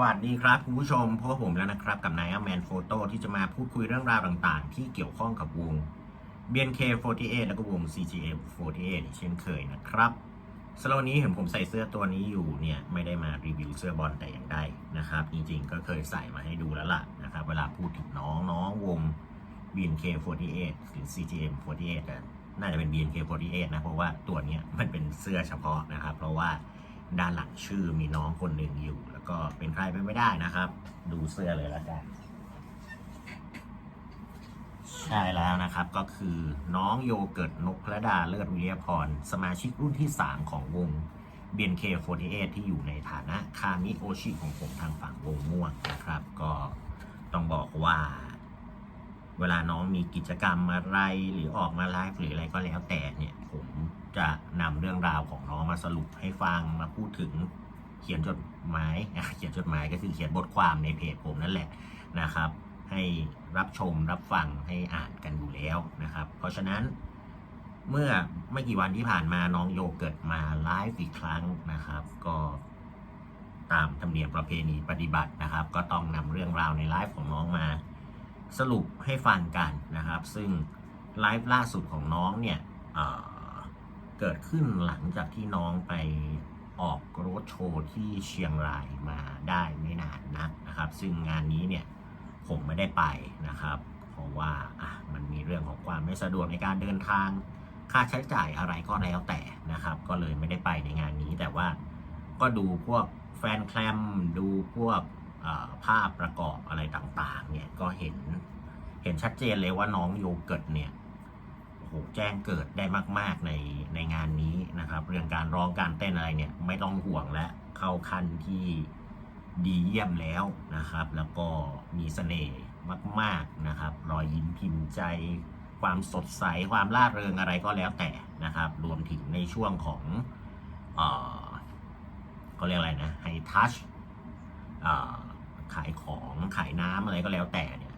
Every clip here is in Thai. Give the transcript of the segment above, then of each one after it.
วัสดีครับ คุณผู้ชมพบผมแล้วนะครับ กับนายแมนโฟโต้ที่จะมาพูดคุยเรื่องราวต่างๆ ที่เกี่ยวข้องกับวง BNK48 แล้วก็วง CGM48 อีกเช่นเคยนะครับสำหรับวันนี้เห็นผมใส่เสื้อตัวนี้อยู่เนี่ยไม่ได้มารีวิวเสื้อบอลแต่อย่างใดนะครับ จริงๆก็เคยใส่มาให้ดูแล้วล่ะนะครับ เวลาพูดถึงน้องน้องวง BNK48 หรือ CGM48 แต่น่าจะเป็น BNK48 นะเพราะว่าตัวนี้มันเป็นเสื้อเฉพาะนะครับ เพราะว่าด้านหลังชื่อมีน้องคนหนึ่งอยู่ ก็เป็นใครไปไม่ได้นะครับ ดูเสื้อเลยแล้วกันใช่แล้วนะครับก็คือน้องโยเกิร์ตนกพระดาเลิศวิริยพร สมาชิกรุ่นที่ 3 ของวง BNK48 ที่อยู่ในฐานะคามิโอชิของผมทางฝั่งวงม่วงนะครับ ก็ต้องบอกว่า เวลาน้องมีกิจกรรมอะไรหรือออกมาไลฟ์หรืออะไรก็แล้วแต่เนี่ย ผมจะนำเรื่องราวของน้องมาสรุปให้ฟังมาพูดถึง เขียนจดหมายเขียนจดหมายก็คือเขียนบทความในเพจผมนั่นแหละนะครับ ให้รับชมรับฟังให้อ่านกันอยู่แล้วนะครับ เพราะฉะนั้นเมื่อไม่กี่วันที่ผ่านมาน้องโยเกิร์ตมาไลฟ์อีกครั้งนะครับ ก็ตามธรรมเนียมประเพณีปฏิบัตินะครับ ก็ต้องนำเรื่องราวในไลฟ์ของน้องมา สรุปให้ฟังกันนะครับ ซึ่งไลฟ์ล่าสุดของน้องเนี่ยเเกิดขึ้นหลังจากที่น้องไป ออกรถโชว์ที่เชียงรายมาได้ไม่นานนักนะครับ ซึ่งงานนี้เนี่ยผมไม่ได้ไปนะครับ เพราะว่าอะมันมีเรื่องของความไม่สะดวกในการเดินทางค่าใช้จ่ายอะไรก็แล้วแต่นะครับ ก็เลยไม่ได้ไปในงานนี้แต่ว่าก็ดูพวกแฟนแคลมดูพวกภาพประกอบอะไรต่างๆเนี่ยก็เห็นเห็นชัดเจนเลยว่าน้องโยเกิร์ตเนี่ย โอ้โหแจ้งเกิดได้มาก ๆ ในในงานนี้นะครับ เรื่องการร้องการเต้นอะไรเนี่ยไม่ต้องห่วงและเข้าขั้นที่ดีเยี่ยมแล้วนะครับ แล้วก็มีเสน่ห์มาก ๆนะครับ รอยยิ้มพิมพ์ใจ ความสดใสความร่าเริงอะไรก็แล้วแต่นะครับ รวมถึงในช่วงของเอ่อเขาเรียกอะไรนะไฮทัชขายของขายน้ำอะไรก็แล้วแต่เนี่ย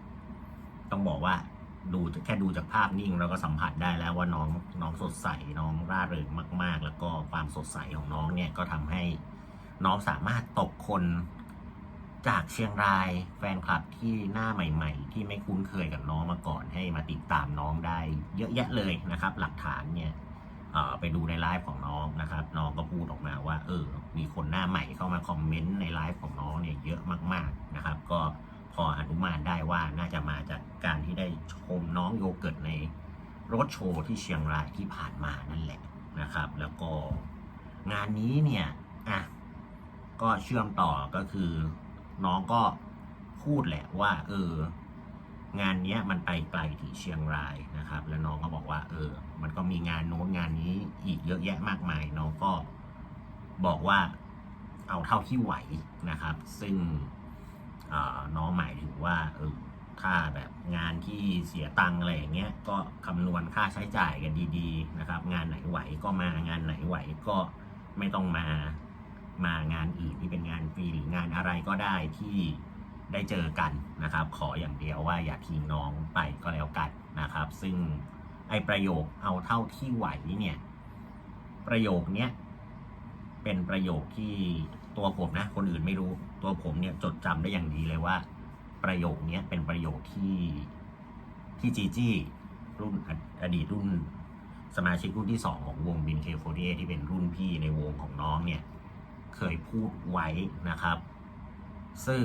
ต้องบอกว่า ดูแค่ดูจากภาพนิ่งเราก็สัมผัสได้แล้วว่าน้องน้องสดใสน้องร่าเริงมาก ๆ แล้วก็ความสดใสของน้องเนี่ยก็ทำให้น้องสามารถตกคนจากเชียงรายแฟนคลับที่หน้าใหม่ ๆ ที่ไม่คุ้นเคยกับน้องมาก่อนให้มาติดตามน้องได้ เยอะแยะเลยนะครับ หลักฐานเนี่ยไปดูในไลฟ์ของน้องนะครับ น้องก็พูดออกมาว่า เออ มีคนหน้าใหม่เข้ามาคอมเมนต์ในไลฟ์ของน้องเนี่ยเยอะมาก ๆนะครับ ก็ พออนุมานได้ว่าน่าจะมาจากการที่ได้ชมน้องโยเกิร์ตในรถโชว์ที่เชียงรายที่ผ่านมานั่นแหละนะครับ แล้วก็งานนี้เนี่ยอะก็เชื่อมต่อก็คือ น้องก็พูดแหละว่า เออ งานนี้มันไปไกลถึงเชียงรายนะครับ แล้วน้องก็บอกว่า เออ มันก็มีงานโน้นงานนี้อีกเยอะแยะมากมาย น้องก็บอกว่าเอาเท่าที่ไหวนะครับ ซึ่ง น้องหมายถึงว่าเออถ้าแบบงานที่เสียตังอะไรอย่างเงี้ยก็คำนวณค่าใช้จ่ายกันดีๆนะครับ งานไหนไหวก็มางานไหนไหวก็ไม่ต้องมามางานอื่นที่เป็นงานฟรีหรืองานอะไรก็ได้ที่ได้เจอกันนะครับ ขออย่างเดียวว่าอย่าทิ้งน้องไปก็แล้วกันนะครับ ซึ่งไอประโยคเอาเท่าที่ไหวเนี่ยประโยคเนี้ยเป็นประโยคที่ ตัวผมนะ คนอื่นไม่รู้ ตัวผมเนี่ยจดจำได้อย่างดีเลยว่า ประโยคเนี้ยเป็นประโยคที่ที่จีจี้รุ่นออดีตรุ่นสมาชิกรุ่นที่สองของวงบินเคโฟเที่เป็นรุ่นพี่ในวงของน้องเนี่ย เคยพูดไว้นะครับ ซึ่ง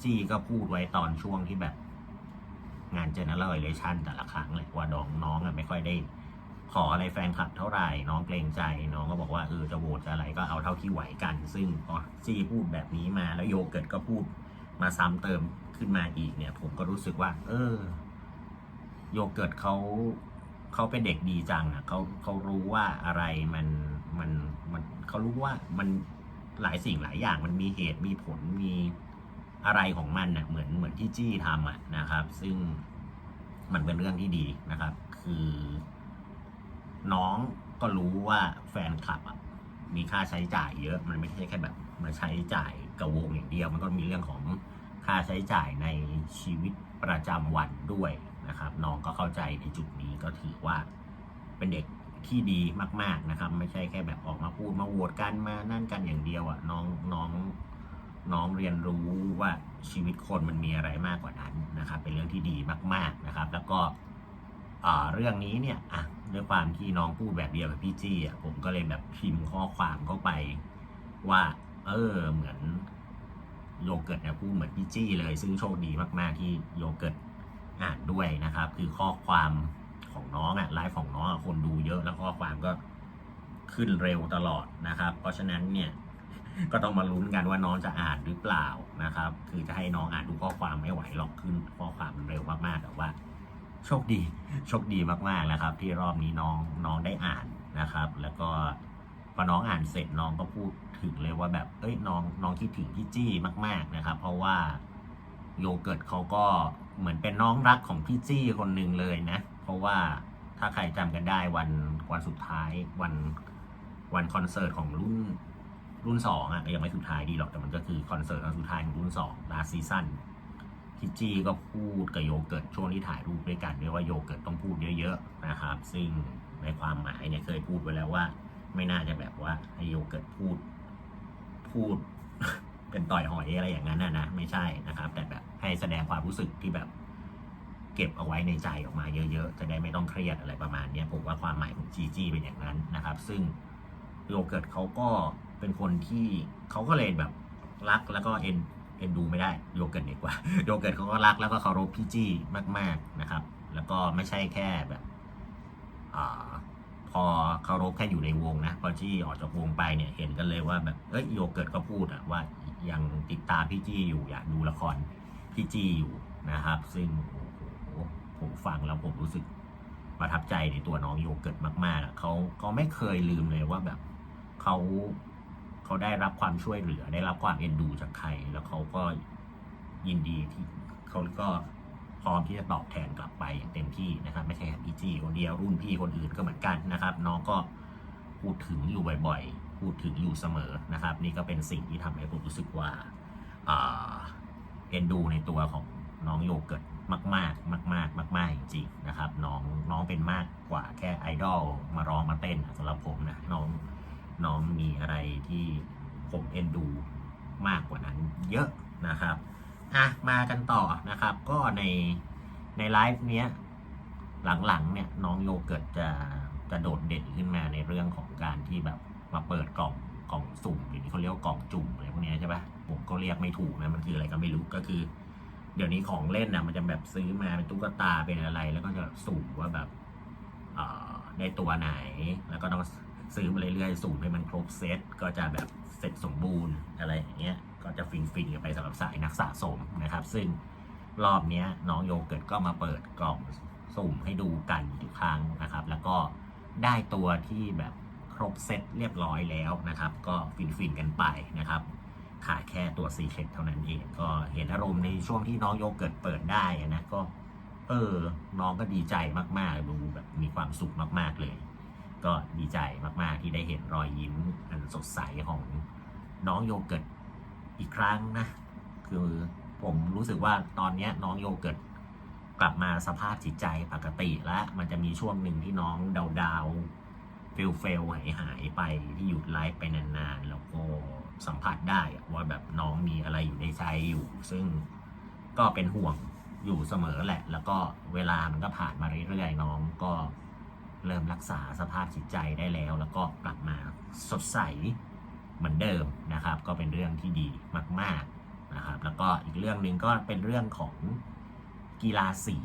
ซีก็พูดไว้ตอนช่วงที่แบบงานเจเนอเรลเลชันแต่ละครั้งเลยว่าดองน้องอะไม่ค่อยได้ ขออะไรแฟนคลับเท่าไหร่ น้องเกรงใจ น้องก็บอกว่าเออจะโหวตจะอะไรก็เอาเท่าที่ไหวกัน ซึ่งพอซีพูดแบบนี้มาแล้วโยเกิร์ตก็พูดมาซ้ำเติมขึ้นมาอีกเนี่ย ผมก็รู้สึกว่า เออ โยเกิร์ตเขาเขาเป็นเด็กดีจังอะเขาเขารู้ว่าอะไรมันมันมันเขารู้ว่ามันหลายสิ่งหลายอย่างมันมีเหตุมีผลมีอะไรของมันน่ะเหมือนเหมือนที่จี้ทำอะนะครับ ซึ่งมันเป็นเรื่องที่ดีนะครับ คือ น้องก็รู้ว่าแฟนคลับอะมีค่าใช้จ่ายเยอะ มันไม่ใช่แค่แบบมาใช้จ่ายกับวงอย่างเดียว มันก็มีเรื่องของค่าใช้จ่ายในชีวิตประจำวันด้วยนะครับ น้องก็เข้าใจในจุดนี้ก็ถือว่าเป็นเด็กที่ดีมาก ๆนะครับ ไม่ใช่แค่แบบออกมาพูดมาโหวตกันมานั่นกันอย่างเดียวอะน้องน้องน้องเรียนรู้ว่าชีวิตคนมันมีอะไรมากกว่านั้นนะครับ เป็นเรื่องที่ดีมาก ๆนะครับ แล้วก็ เรื่องนี้เนี่ยอะด้วยความที่น้องพูดแบบเดียวกับพี่จี้อะผมก็เลยแบบพิมพ์ข้อความเข้าไป ว่า เออ เหมือนโยเกิร์ตเนี่ยพูดเหมือนพี่จี้เลย ซึ่งโชคดีมากๆที่โยเกิร์ตอ่านด้วยนะครับ คือข้อความของน้องอะไลฟ์ของน้องคนดูเยอะแล้วข้อความก็ขึ้นเร็วตลอดนะครับ เพราะฉะนั้นเนี่ยก็ต้องมาลุ้นกันว่าน้องจะอ่านหรือเปล่านะครับ คือจะให้น้องอ่านทุกข้อความไม่ไหวหรอกขึ้นข้อความมันเร็วมากๆแต่ว่า โชคดีโชคดีมากๆนะครับ ที่รอบนี้น้องน้องได้อ่านนะครับ แล้วก็พอน้องอ่านเสร็จน้องก็พูดถึงเลยว่าแบบเอ้ยน้องน้องคิดถึงพี่จี้มากๆนะครับ เพราะว่าโยเกิร์ตเขาก็เหมือนเป็นน้องรักของพี่จี้คนหนึ่งเลยนะ เพราะว่าถ้าใครจำกันได้วันวันสุดท้ายวันวันคอนเสิร์ตของรุ่นรุ่นสองอะยังไม่สุดท้ายดีหรอกแต่มันก็คือคอนเสิร์ตครั้งสุดท้ายของรุ่นสองลาซีซั่น พี่จี้ก็พูดกับโยเกิร์ตช่วงที่ถ่ายรูปด้วยกันด้วยว่าโยเกิร์ตต้องพูดเยอะๆนะครับ ซึ่งในความหมายเนี่ยเคยพูดไว้แล้วว่า ไม่น่าจะแบบว่าให้โยเกิร์ตพูดพูด เป็นต่อยหอยอะไรอย่างนั้นนะนะไม่ใช่นะครับ แต่แบบให้แสดงความรู้สึกที่แบบ เก็บเอาไว้ในใจออกมาเยอะๆจะได้ไม่ต้องเครียดอะไรประมาณนี้ผมว่าความหมายของจีจี้เป็นอย่างนั้นนะครับ ซึ่งโยเกิร์ตเขาก็เป็นคนที่เขาก็เลยแบบรักแล้วก็เอ็น เอ็นดูไม่ได้โยเกิร์ตดีกว่าโยเกิร์ตเขาก็รักแล้วก็เคารพพี่จี้มาก ๆนะครับ แล้วก็ไม่ใช่แค่แบบอพอเคารพแค่อยู่ในวงนะพอจี้ออกจากวงไปเนี่ยเห็นกันเลยว่าแบบเอ้ยโยเกิร์ตก็พูดอะว่ายังติดตามพี่จี้อยู่อยากดูละครพี่จี้อยู่นะครับ ซึ่งโอ้โหผมฟังแล้วผมรู้สึกประทับใจในตัวน้องโยเกิร์ตมากๆอะเขาเขาไม่เคยลืมเลยว่าแบบเขา เขาได้รับความช่วยเหลือ ได้รับความเอ็นดูจากใคร แล้วเขาก็ยินดีที่เขาก็พร้อมที่จะตอบแทนกลับไปอย่างเต็มที่นะครับ ไม่ใช่แค่พี่จีคนเดียวรุ่นพี่คนอื่นก็เหมือนกันนะครับ น้องก็พูดถึงอยู่บ่อยๆ พูดถึงอยู่เสมอนะครับ นี่ก็เป็นสิ่งที่ทำให้ผมรู้สึกว่าอ่าเอ็นดูในตัวของน้องโยเกิร์ตมากๆ มาก ๆ มาก ๆ จริงๆนะครับ น้องน้องเป็นมากกว่าแค่ไอดอลมาร้องมาเต้นสำหรับผมนะน้อง น้องมีอะไรที่ผมเอ็นดูมากกว่านั้นเยอะนะครับอะมากันต่อนะครับ ก็ในในไลฟ์เนี้ยหลังๆเนี่ยน้องโยเกิร์ตจะจะโดดเด่นขึ้นมาในเรื่องของการที่แบบมาเปิดกล่องกล่องสุ่มหรือที่เขาเรียกกล่องจุ่มอะไรพวกนี้ใช่ปะผมก็เรียกไม่ถูกนะมันคืออะไรก็ไม่รู้ก็คือ เดี๋ยวนี้ของเล่นนะมันจะแบบซื้อมาเป็นตุ๊กตาเป็นอะไร แล้วก็จะสุ่มว่าแบบเอ่อได้ตัวไหนแล้วก็ต้อง ซื้อมาเรื่อยๆสุ่มให้มันครบเซตก็จะแบบเสร็จสมบูรณ์อะไรอย่างเงี้ยก็จะฟินฟินๆกันไปสำหรับสายนักสะสมนะครับ ซึ่งรอบเนี้ยน้องโยเกิร์ตก็มาเปิดกล่องสุ่มให้ดูกันอีกครั้งนะครับ แล้วก็ได้ตัวที่แบบครบเซตเรียบร้อยแล้วนะครับ ก็ฟินฟินๆกันไปนะครับขาดแค่ตัวซีเคร็ตเท่านั้นเองก็เห็นอารมณ์ในช่วงที่น้องโยเกิร์ตเปิดได้นะก็ เออ น้องก็ดีใจมากๆดูแบบมีความสุขมากๆเลย ก็ดีใจมาก ๆ ที่ได้เห็นรอยยิ้มอันสดใสของน้องโยเกิร์ตอีกครั้งนะ คือผมรู้สึกว่าตอนนี้น้องโยเกิร์ตกลับมาสภาพจิตใจปกติแล้ว มันจะมีช่วงหนึ่งที่น้องดาวๆเฟลเฟลหายหายไปที่หยุดไลฟ์ไปนาน ๆ แล้วก็สัมผัสได้ว่าแบบน้องมีอะไรอยู่ในใจอยู่ ซึ่งก็เป็นห่วงอยู่เสมอแหละ แล้วก็เวลามันก็ผ่านมาเรื่อยๆน้องก็ เริ่มรักษาสภาพจิตใจได้แล้ว แล้วก็กลับมาสดใสเหมือนเดิมนะครับ ก็เป็นเรื่องที่ดีมาก ๆนะครับ แล้วก็อีกเรื่องหนึ่งก็เป็นเรื่องของกีฬาสี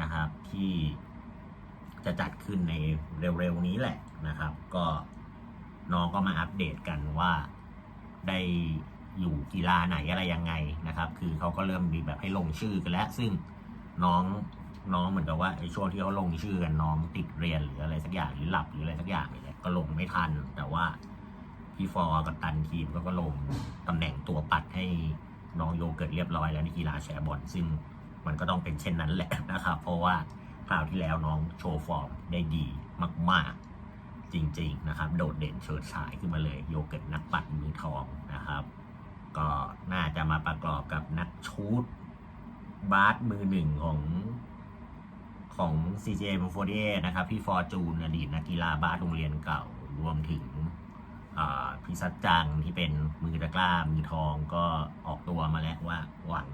นะครับที่จะจัดขึ้นในเร็วๆนี้แหละนะครับ ก็น้องก็มาอัปเดตกันว่าได้อยู่กีฬาไหนอะไรยังไงนะครับ คือเขาก็เริ่มมีแบบให้ลงชื่อกันแล้ว ซึ่งน้อง น้องเหมือนกับว่าไอ้ช่วงที่เขาลงชื่อกันน้องติดเรียนหรืออะไรสักอย่างหรือหลับหรืออะไรสักอย่างนี่แหละก็ลงไม่ทัน แต่ว่าพี่ฟอร์กับตันทีมก็ก็ลงตำแหน่งตัวปัดให้น้องโยเกิร์ตเรียบร้อยแล้วในกีฬาแชร์บอลซึ่งมันก็ต้องเป็นเช่นนั้นแหละนะครับ เพราะว่าคราวที่แล้วน้องโชว์ฟอร์มได้ดีมาก ๆ จริง ๆ นะครับ โดดเด่นเฉิดฉายขึ้นมาเลยโยเกิร์ตนักปัดมือทองนะครับ ก็น่าจะมาประกอบกับนักชูดบาสมือหนึ่งของ ของ CJM48 นะครับพี่ฟอร์จูนอดีตนักกีฬาบาสโรงเรียนเก่ารวมถึงอ่ซัดจังที่เป็นมือตะกร้ามือทองก็ออกตัวมาแล้วว่าหวัง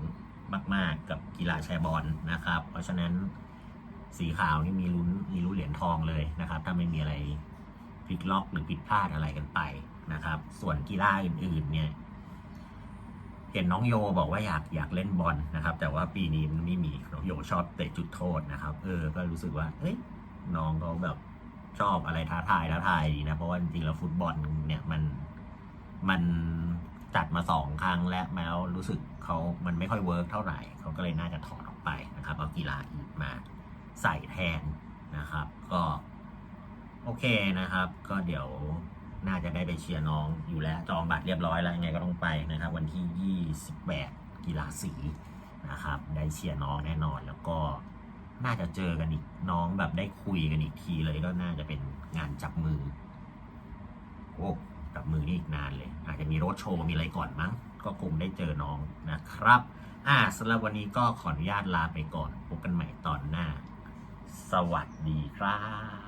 มาก ๆ กับกีฬาแชร์บอลนะครับ เพราะฉะนั้นสีขาวนี่มีลุ้นมีลุ้นเหรียญทองเลยนะครับ ถ้าไม่มีอะไรพลิกล็อกหรือผิดพลาดอะไรกันไปนะครับ ส่วนกีฬาอื่น ๆ เนี่ย เห็นน้องโยบอกว่าอยากอยากเล่นบอลนะครับ แต่ว่าปีนี้มันไม่มีน้องโยชอบเตะจุดโทษนะครับ เออก็รู้สึกว่าเอ้ยน้องเขาแบบชอบอะไรท้าทายท้าทายดีนะเพราะว่าจริงๆแล้วฟุตบอลเนี่ยมันมันจัดมาสองครั้งแล้วแล้วรู้สึกเขามันไม่ค่อยเวิร์กเท่าไหร่เขาก็เลยน่าจะถอดออกไปนะครับเอากีฬาอื่นมาใส่แทนนะครับ ก็ โอเคนะครับ ก็เดี๋ยว น่าจะได้ไปเชียร์น้องอยู่แล้ว จองบัตรเรียบร้อยแล้วยังไงก็ต้องไปนะครับ วันที่ 28 กีฬาสีนะครับ ได้เชียร์น้องแน่นอน แล้วก็น่าจะเจอกันอีกน้องแบบได้คุยกันอีกทีเลยก็น่าจะเป็นงานจับมือโอ้จับมือนี่อีกนานเลย อาจจะมีรถโชว์มีอะไรก่อนมั้ง ก็คงได้เจอน้องนะครับอ่าสำหรับวันนี้ก็ขออนุญาตลาไปก่อนพบกันใหม่ตอนหน้า สวัสดีครับ